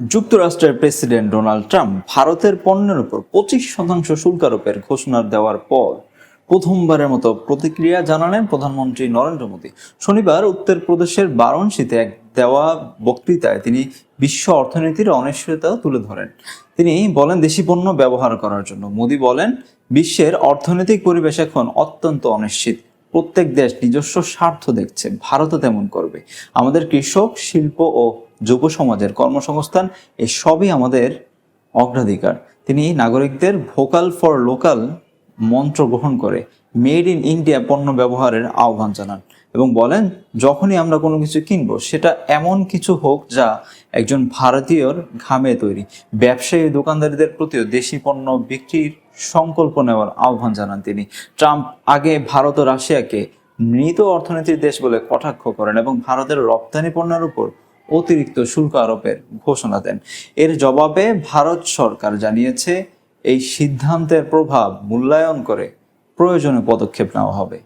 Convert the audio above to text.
যুক্তরাষ্ট্রের president Donald Trump ভারতের পণ্যের উপর পঁচিশ শতাংশ শুল্ক আরোপের ঘোষণা দেওয়ার পর প্রথমবারের মতো প্রতিক্রিয়া জানালেন প্রধানমন্ত্রী নরেন্দ্র মোদী। শনিবার উত্তরপ্রদেশের বারাণসীতে এক দেওয়া বক্তৃতায় তিনি বিশ্ব অর্থনীতির অনিশ্চয়তা তুলে ধরেন। তিনি বলেন, দেশি পণ্য ব্যবহার করার জন্য। মোদী বলেন, বিশ্বের অর্থনৈতিক পরিবেশ এখন অত্যন্ত অনিশ্চিত। প্রত্যেক দেশ নিজস্ব স্বার্থ দেখছে। ভারতও তেমন করবে। আমাদের কৃষক, শিল্প ও যুব সমাজের কর্মসংস্থান এই সবই আমাদের অগ্রাধিকার। তিনি নাগরিকদের ভোকাল ফর লোকাল মন্ত্র গ্রহণ করে মেড ইন ইন্ডিয়া পণ্য ব্যবহারের আহ্বান জানান এবং বলেন, যখনই আমরা কোনো কিছু কিনবো, সেটা এমন কিছু হোক যা একজন ভারতীয়র ঘামে তৈরি। ব্যবসায়ী দোকানদারিদের প্রতিও দেশি পণ্য বিক্রির সংকল্প নেওয়ার আহ্বান জানান তিনি। ট্রাম্প আগে ভারত ও রাশিয়াকে মৃত অর্থনীতির দেশ বলে কটাক্ষ করেন এবং ভারতের রপ্তানি পণ্যের উপর অতিরিক্ত শুল্ক আরোপের ঘোষণা দেন। এর জবাবে ভারত সরকার জানিয়েছে, এই সিদ্ধান্তের প্রভাব মূল্যায়ন করে প্রয়োজনীয় পদক্ষেপ নেওয়া হবে।